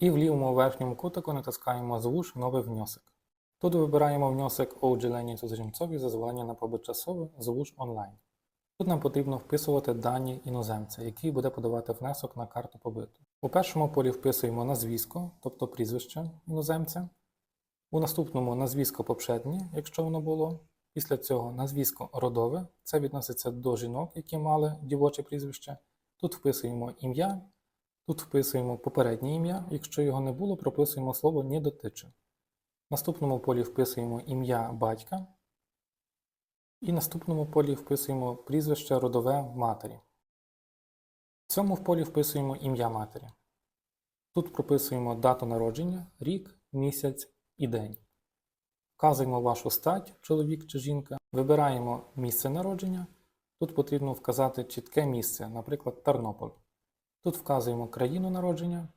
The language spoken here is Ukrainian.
І в лівому верхньому кутику натискаємо «Звуж новий внесок». Тут вибираємо внесок у Джелені Цузрімцові зазвання на побут часове «Звуж онлайн». Тут нам потрібно вписувати дані іноземця, який буде подавати внесок на карту побиту. У першому полі вписуємо назвісько, тобто прізвище іноземця. У наступному назвісько попшеднє, якщо воно було. Після цього назвісько родове, це відноситься до жінок, які мали дівоче прізвище. Тут вписуємо ім'я, тут вписуємо попереднє ім'я, якщо його не було, прописуємо слово «не дотиче». В наступному полі вписуємо ім'я батька. І в наступному полі вписуємо прізвище родове матері. В цьому в полі вписуємо ім'я матері. Тут прописуємо дату народження, рік, місяць і день. Вказуємо вашу стать, чоловік чи жінка, вибираємо місце народження. Тут потрібно вказати чітке місце, наприклад, Тернопіль. Тут вказуємо країну народження,